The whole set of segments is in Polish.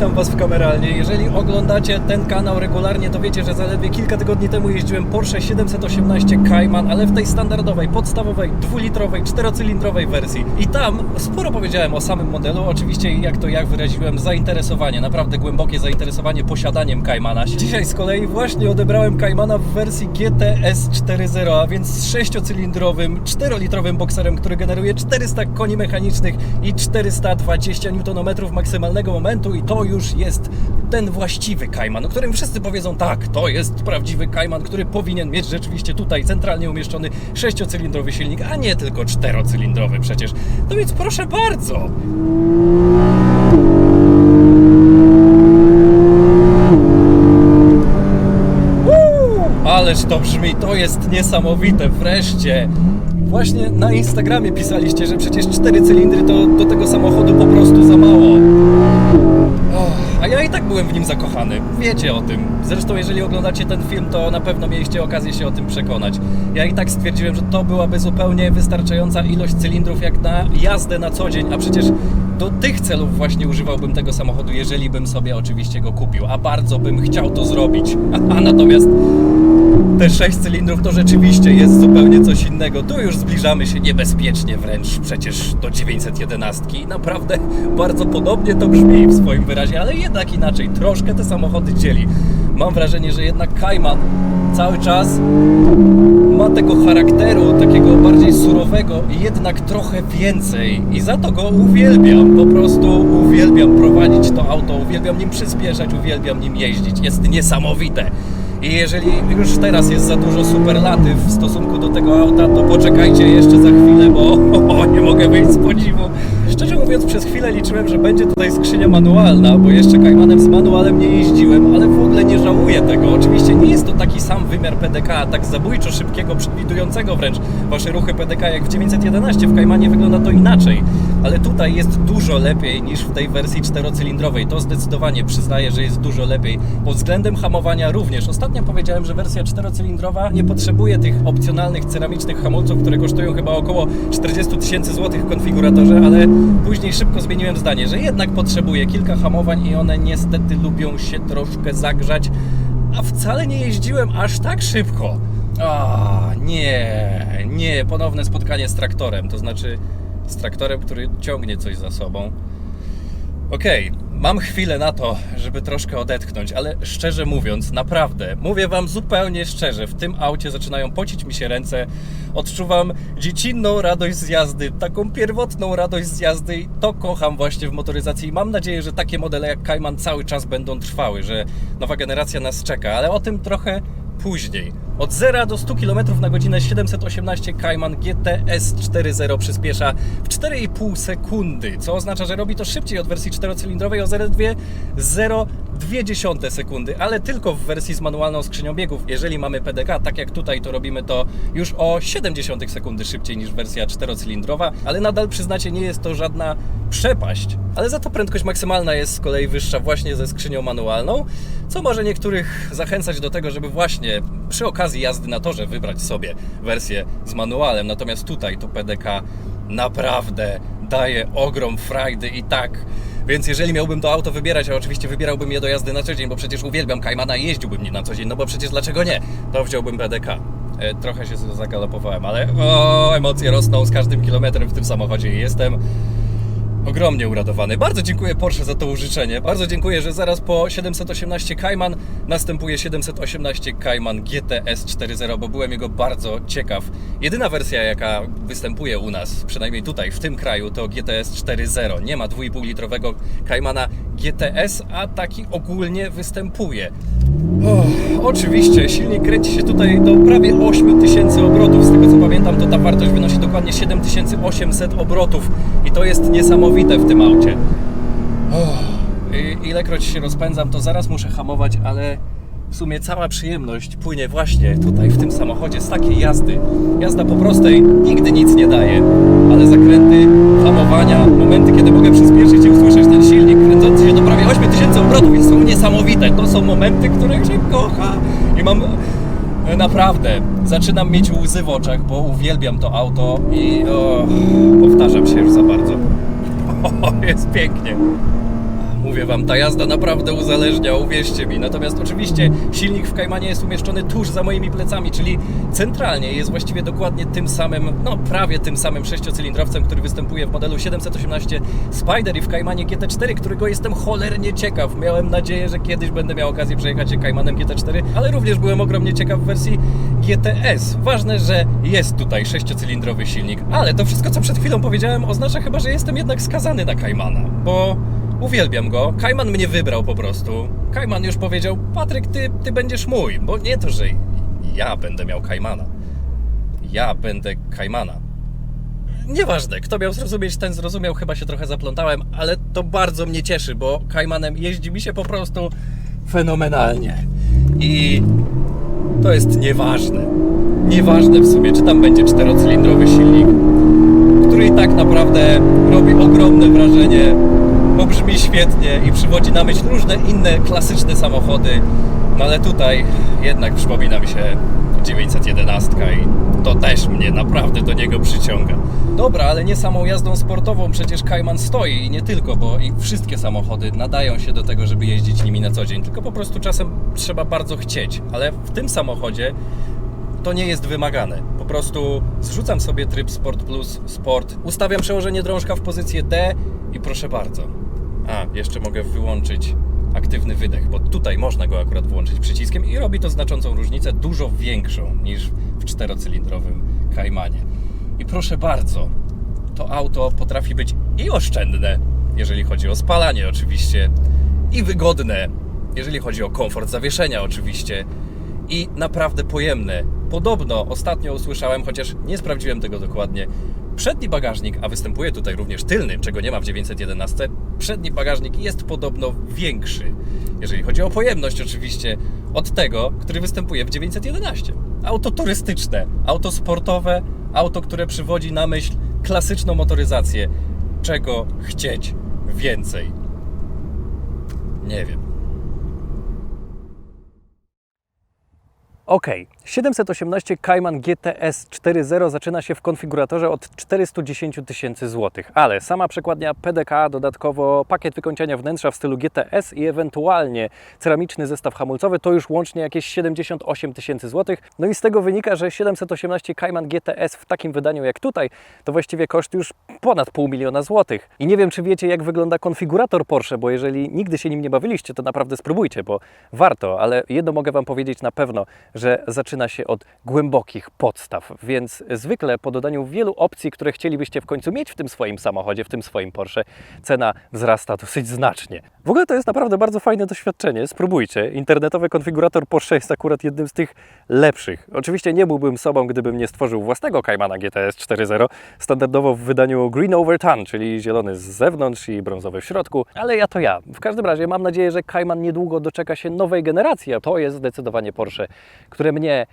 the oglądacie ten kanał regularnie, to wiecie, że zaledwie kilka tygodni temu jeździłem Porsche 718 Cayman, ale w tej standardowej, podstawowej, dwulitrowej, czterocylindrowej wersji. I tam sporo powiedziałem o samym modelu, oczywiście jak to jak wyraziłem zainteresowanie, naprawdę głębokie zainteresowanie posiadaniem Caymana. Dzisiaj z kolei właśnie odebrałem Caymana w wersji GTS 4.0, a więc z sześciocylindrowym, 4-litrowym bokserem, który generuje 400 koni mechanicznych i 420 Nm maksymalnego momentu i to już jest ten właściwy Cayman, o którym wszyscy powiedzą tak, to jest prawdziwy Cayman, który powinien mieć rzeczywiście tutaj centralnie umieszczony sześciocylindrowy silnik, a nie tylko czterocylindrowy przecież. No więc proszę bardzo. Ależ to brzmi, to jest niesamowite, wreszcie. Właśnie na Instagramie pisaliście, że przecież cztery cylindry to do tego samochodu po prostu za mało. A ja i tak byłem w nim zakochany. Wiecie o tym. Zresztą, jeżeli oglądacie ten film, to na pewno mieliście okazję się o tym przekonać. Ja i tak stwierdziłem, że to byłaby zupełnie wystarczająca ilość cylindrów jak na jazdę na co dzień, a przecież do tych celów właśnie używałbym tego samochodu, jeżeli bym sobie oczywiście go kupił. A bardzo bym chciał to zrobić. A natomiast te 6 cylindrów to rzeczywiście jest zupełnie coś innego. Tu już zbliżamy się niebezpiecznie wręcz przecież do 911. I Naprawdę bardzo podobnie to brzmi w swoim wyrazie, ale jednak inaczej. Troszkę te samochody dzieli. Mam wrażenie, że jednak Cayman cały czas ma tego charakteru, takiego bardziej surowego i jednak trochę więcej. I za to go uwielbiam. Po prostu uwielbiam prowadzić to auto, uwielbiam nim przyspieszać, uwielbiam nim jeździć. Jest niesamowite. I jeżeli już teraz jest za dużo superlatyw w stosunku do tego auta, to poczekajcie jeszcze za chwilę, bo o, nie mogę wyjść z podziwu. Szczerze mówiąc, przez chwilę liczyłem, że będzie tutaj skrzynia manualna, bo jeszcze Caymanem z manualem nie jeździłem, ale w ogóle nie żałuję tego. Oczywiście nie jest to taki sam wymiar PDK, tak zabójczo szybkiego, przewidującego wręcz wasze ruchy PDK jak w 911. W Caymanie wygląda to inaczej, ale tutaj jest dużo lepiej niż w tej wersji czterocylindrowej. To zdecydowanie przyznaję, że jest dużo lepiej. Pod względem hamowania również. Ostatnio powiedziałem, że wersja czterocylindrowa nie potrzebuje tych opcjonalnych ceramicznych hamulców, które kosztują chyba około 40 tysięcy złotych w konfiguratorze, ale później szybko zmieniłem zdanie, że jednak potrzebuje kilka hamowań i one niestety lubią się troszkę zagrzać, a wcale nie jeździłem aż tak szybko. A, nie, nie, ponowne spotkanie z traktorem, to znaczy z traktorem, który ciągnie coś za sobą. Okej, mam chwilę na to, żeby troszkę odetchnąć, ale szczerze mówiąc, naprawdę, mówię Wam zupełnie szczerze, w tym aucie zaczynają pocić mi się ręce, odczuwam dziecinną radość z jazdy, taką pierwotną radość z jazdy i to kocham właśnie w motoryzacji i mam nadzieję, że takie modele jak Cayman cały czas będą trwały, że nowa generacja nas czeka, ale o tym trochę później. Od 0 do 100 km na godzinę 718 Cayman GTS 4.0 przyspiesza w 4,5 sekundy, co oznacza, że robi to szybciej od wersji czterocylindrowej o zaledwie 0,2 sekundy, ale tylko w wersji z manualną skrzynią biegów. Jeżeli mamy PDK, tak jak tutaj, to robimy to już o 0,7 sekundy szybciej niż wersja czterocylindrowa, ale nadal przyznacie, nie jest to żadna przepaść. Ale za to prędkość maksymalna jest z kolei wyższa właśnie ze skrzynią manualną, co może niektórych zachęcać do tego, żeby właśnie przy okazji jazdy na torze wybrać sobie wersję z manualem. Natomiast tutaj to PDK naprawdę daje ogrom frajdy i tak. Więc jeżeli miałbym to auto wybierać, a oczywiście wybierałbym je do jazdy na co dzień, bo przecież uwielbiam Caymana i jeździłbym nim na co dzień, no bo przecież dlaczego nie? To wziąłbym PDK. E, Trochę się zagalopowałem, ale o, emocje rosną z każdym kilometrem w tym samochodzie i jestem ogromnie uradowany. Bardzo dziękuję Porsche za to użyczenie. Bardzo dziękuję, że zaraz po 718 Cayman następuje 718 Cayman GTS 4.0, bo byłem jego bardzo ciekaw. Jedyna wersja, jaka występuje u nas, przynajmniej tutaj, w tym kraju, to GTS 4.0. Nie ma 2,5 litrowego Caymana GTS, a taki ogólnie występuje. Oczywiście, silnik kręci się tutaj do prawie 8000 obrotów. Z tego co pamiętam, to ta wartość dokładnie 7800 obrotów i to jest niesamowite w tym aucie. O, i- ilekroć się rozpędzam, to zaraz muszę hamować, ale w sumie cała przyjemność płynie właśnie tutaj, w tym samochodzie, z takiej jazdy. Jazda po prostej nigdy nic nie daje, ale zakręty, hamowania, momenty, kiedy mogę przyspieszyć i usłyszeć ten silnik kręcący się do prawie 8000 obrotów, są niesamowite. To są momenty, których się kocha i mam... e, Naprawdę, zaczynam mieć łzy w oczach, bo uwielbiam to auto i powtarzam się już za bardzo. O, jest pięknie. Mówię wam, ta jazda naprawdę uzależnia, uwierzcie mi. Natomiast oczywiście silnik w Kaimanie jest umieszczony tuż za moimi plecami, czyli centralnie jest właściwie dokładnie tym samym, no prawie tym samym sześciocylindrowcem, który występuje w modelu 718 Spider i w Kaimanie GT4, którego jestem cholernie ciekaw. Miałem nadzieję, że kiedyś będę miał okazję przejechać się Kaimanem GT4, ale również byłem ogromnie ciekaw w wersji GTS. Ważne, że jest tutaj sześciocylindrowy silnik, ale to wszystko, co przed chwilą powiedziałem, oznacza chyba, że jestem jednak skazany na Kaimana, bo uwielbiam go. Kajman mnie wybrał po prostu. Kajman już powiedział, Patryk, ty, ty będziesz mój, bo nie to, że ja będę miał Kajmana. Ja będę Kajmana. Nieważne, kto miał zrozumieć, ten zrozumiał, chyba się trochę zaplątałem, ale to bardzo mnie cieszy, bo Kajmanem jeździ mi się po prostu fenomenalnie. I to jest nieważne. Nieważne w sumie, czy tam będzie czterocylindrowy silnik, który i tak naprawdę robi ogromne wrażenie, brzmi świetnie i przywodzi na myśl różne inne klasyczne samochody. No ale tutaj jednak przypomina mi się 911 i to też mnie naprawdę do niego przyciąga. Dobra, ale nie samą jazdą sportową przecież Kajman stoi i nie tylko, bo i wszystkie samochody nadają się do tego, żeby jeździć nimi na co dzień, tylko po prostu czasem trzeba bardzo chcieć. Ale w tym samochodzie to nie jest wymagane. Po prostu zrzucam sobie tryb Sport Plus Sport, ustawiam przełożenie drążka w pozycję D i proszę bardzo. A, jeszcze mogę wyłączyć aktywny wydech, bo tutaj można go akurat włączyć przyciskiem i robi to znaczącą różnicę, dużo większą niż w czterocylindrowym Kaimanie. I proszę bardzo, to auto potrafi być i oszczędne, jeżeli chodzi o spalanie oczywiście, i wygodne, jeżeli chodzi o komfort zawieszenia oczywiście, i naprawdę pojemne. Podobno ostatnio usłyszałem, chociaż nie sprawdziłem tego dokładnie, przedni bagażnik, a występuje tutaj również tylny, czego nie ma w 911, przedni bagażnik jest podobno większy, jeżeli chodzi o pojemność oczywiście, od tego, który występuje w 911. Auto turystyczne, auto sportowe, auto, które przywodzi na myśl klasyczną motoryzację. Czego chcieć więcej? Nie wiem. Ok, 718 Cayman GTS 4.0 zaczyna się w konfiguratorze od 410 tysięcy złotych, ale sama przekładnia PDK, dodatkowo pakiet wykończenia wnętrza w stylu GTS i ewentualnie ceramiczny zestaw hamulcowy to już łącznie jakieś 78 tysięcy złotych. No i z tego wynika, że 718 Cayman GTS w takim wydaniu jak tutaj to właściwie koszt już ponad pół miliona złotych. I nie wiem, czy wiecie, jak wygląda konfigurator Porsche, bo jeżeli nigdy się nim nie bawiliście, to naprawdę spróbujcie, bo warto, ale jedno mogę Wam powiedzieć na pewno, że zaczyna się od głębokich podstaw, więc zwykle po dodaniu wielu opcji, które chcielibyście w końcu mieć w tym swoim samochodzie, w tym swoim Porsche, cena wzrasta dosyć znacznie. W ogóle to jest naprawdę bardzo fajne doświadczenie, spróbujcie. Internetowy konfigurator Porsche jest akurat jednym z tych lepszych. Oczywiście nie byłbym sobą, gdybym nie stworzył własnego Caymana GTS 4.0, standardowo w wydaniu Green Over Tan, czyli zielony z zewnątrz i brązowy w środku, ale ja to ja. W każdym razie mam nadzieję, że Cayman niedługo doczeka się nowej generacji, a to jest zdecydowanie Porsche, które mnie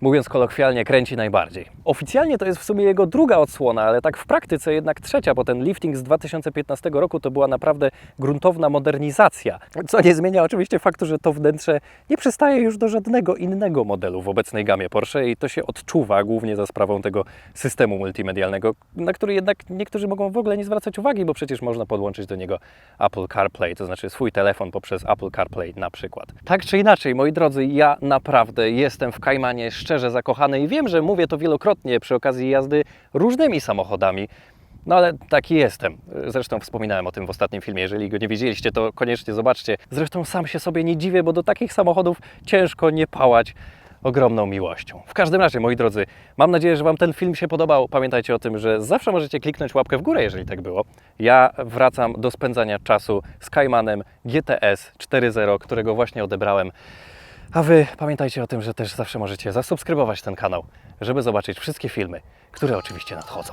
mówiąc kolokwialnie, kręci najbardziej. Oficjalnie to jest w sumie jego druga odsłona, ale tak w praktyce jednak trzecia, bo ten lifting z 2015 roku to była naprawdę gruntowna modernizacja. Co nie zmienia oczywiście faktu, że to wnętrze nie przystaje już do żadnego innego modelu w obecnej gamie Porsche i to się odczuwa głównie za sprawą tego systemu multimedialnego, na który jednak niektórzy mogą w ogóle nie zwracać uwagi, bo przecież można podłączyć do niego Apple CarPlay, to znaczy swój telefon poprzez Apple CarPlay na przykład. Tak czy inaczej, moi drodzy, ja naprawdę jestem w Kaimanie szczerze zakochany i wiem, że mówię to wielokrotnie przy okazji jazdy różnymi samochodami. No ale taki jestem. Zresztą wspominałem o tym w ostatnim filmie. Jeżeli go nie widzieliście, to koniecznie zobaczcie. Zresztą sam się sobie nie dziwię, bo do takich samochodów ciężko nie pałać ogromną miłością. W każdym razie, moi drodzy, mam nadzieję, że Wam ten film się podobał. Pamiętajcie o tym, że zawsze możecie kliknąć łapkę w górę, jeżeli tak było. Ja wracam do spędzania czasu z Caymanem GTS 4.0, którego właśnie odebrałem. A Wy pamiętajcie o tym, że też zawsze możecie zasubskrybować ten kanał, żeby zobaczyć wszystkie filmy, które oczywiście nadchodzą.